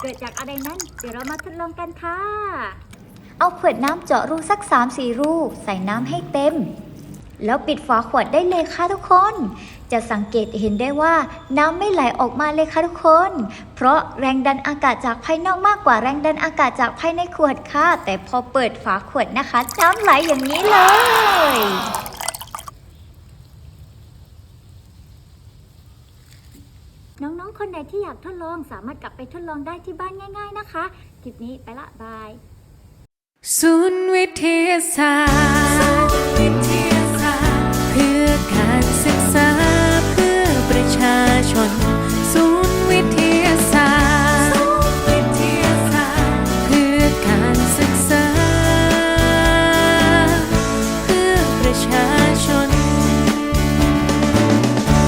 เกิดจากอะไรนั้น เดี๋ยวเรามาทดลองกันค่ะ เอาขวดน้ำเจาะรูสัก 3-4 รูใส่น้ำให้เต็ม แล้วปิดฝาขวดได้เลยค่ะทุกคน จะสังเกตเห็นได้ว่าน้ำไม่ไหลออกมาเลยค่ะทุกคน เพราะแรงดันอากาศจากภายนอกมากกว่าแรงดันอากาศจากภายในขวดค่ะ แต่พอเปิดฝาขวดนะคะ น้ำไหลอย่างนี้เลย น้องๆ คนไหนที่อยากทดลองสามารถกลับไปทดลองได้ที่บ้านง่าย ๆ นะคะ คลิปนี้ไปละบาย ศูนย์วิทยาศาสตร์เพื่อการศึกษาเพื่อประชาชน ศูนย์วิทยาศาสตร์เพื่อการศึกษา เพื่อประชาชน